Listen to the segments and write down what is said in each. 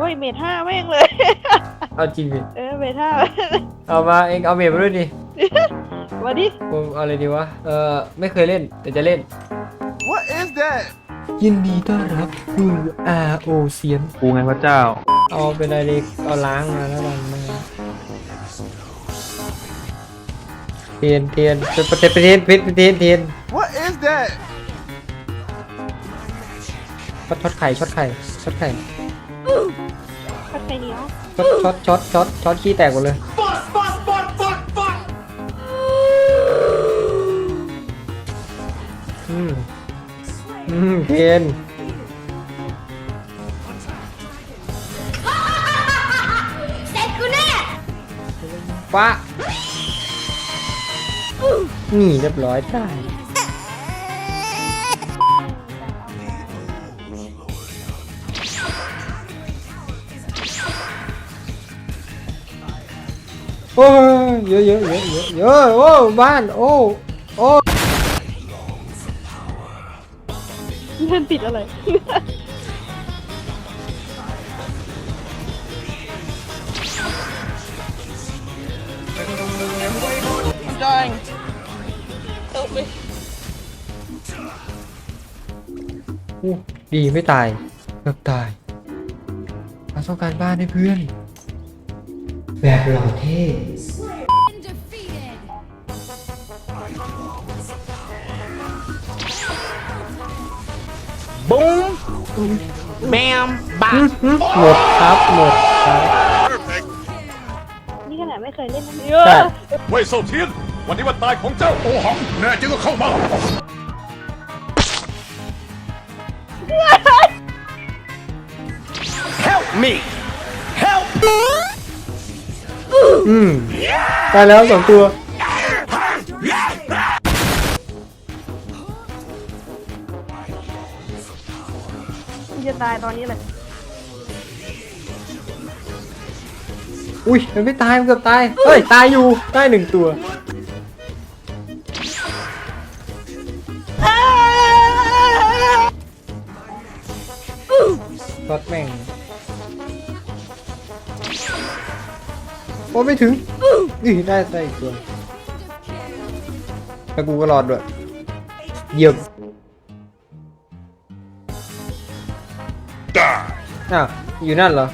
อ้ยเมทห้าแม่งเลย เอาจริงดิ เออเมทห้าเอามาเองเอาเมย์มาด้วยดิมาดิผมเอาอะไรดีวะ เออไม่เคยเล่นแต่จะเล่น What is that? ยินดีต้อนรับสู่ RO เซียน กูไงพระเจ้า เอาเป็นอะไรดีเอาล้างมาแล้วกันมาเทียนเทียนเป็นประเทศประเทศพิษประเทศเทียน What is that? ช็อตช็อตไข่ช็อตไข่ช็อตไข่ ช็อตช็อตช็อตช็อตช็อตขี้แตกหมดเลย อืม อืมเทียนเสร็จกูแน่ฟ้านี่เรียบร้อยได้ โอ้ยเยอะเยอะเยอะเยอะเยอะโอ้บ้านโอ้โอ้เล่นติดอะไรอู้ดีไม่ตายเกือบตายมาต้องการบ้านให้เพื่อน แบบหล่อเท่ Boom, bam, อื้อ bop. หือหมดครับ หมดครับ นี่ขนาดไม่เคยเล่นนะใช่ เว่ยเซาเทียน วันนี้วันตายของเจ้าโอหัง แน่จริงก็เข้ามา Help me. อืมตายแล้วสองตัวที่จะตายตอนนี้แหละอุ้ยมันไม่ตายมันเกือบตายเฮ้ยตายอยู่ได้หนึ่งตัวรถแม่ง โอ้ไม่ถึงนี่ได้ใส่อีกตัวแล้วกูก็รอดด้วยเยี่ยมอ้าวอยู่นั่นเหรอ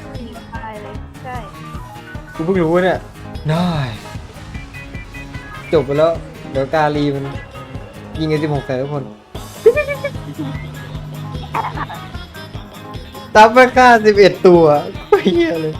ตายเลยใช่กูเพิ่งรู้เนี่ยได้จบไปแล้ว เดี๋ยวกาลีมัน ยิงกันสิบหกแสนทุกคน ตับไปฆ่าสิบเอ็ดตัวโคตรเฮียเลย